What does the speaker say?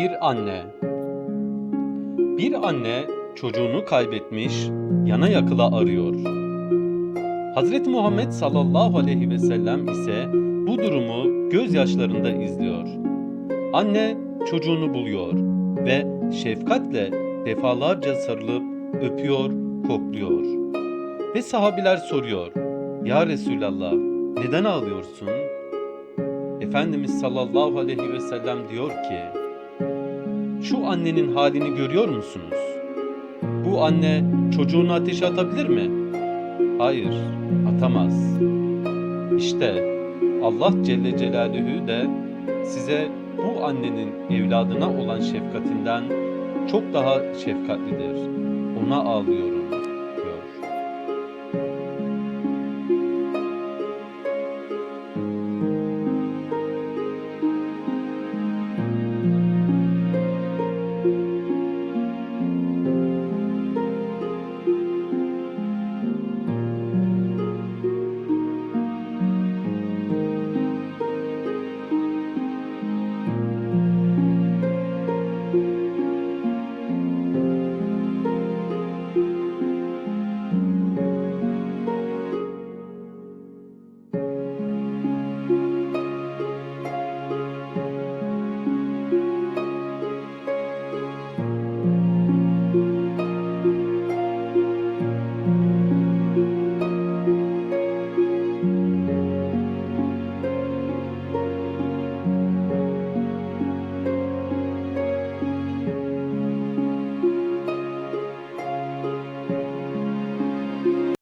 Bir anne Bir anne çocuğunu kaybetmiş, yana yakıla arıyor. Hazreti Muhammed sallallahu aleyhi ve sellem ise bu durumu gözyaşlarında izliyor. Anne çocuğunu buluyor ve şefkatle defalarca sarılıp öpüyor, kokluyor. Ve sahabiler soruyor. Ya Resulallah neden ağlıyorsun? Efendimiz sallallahu aleyhi ve sellem diyor ki Şu annenin halini görüyor musunuz? Bu anne çocuğunu ateşe atabilir mi? Hayır, atamaz. İşte Allah Celle Celaluhu de size bu annenin evladına olan şefkatinden çok daha şefkatlidir. Ona ağlıyorum.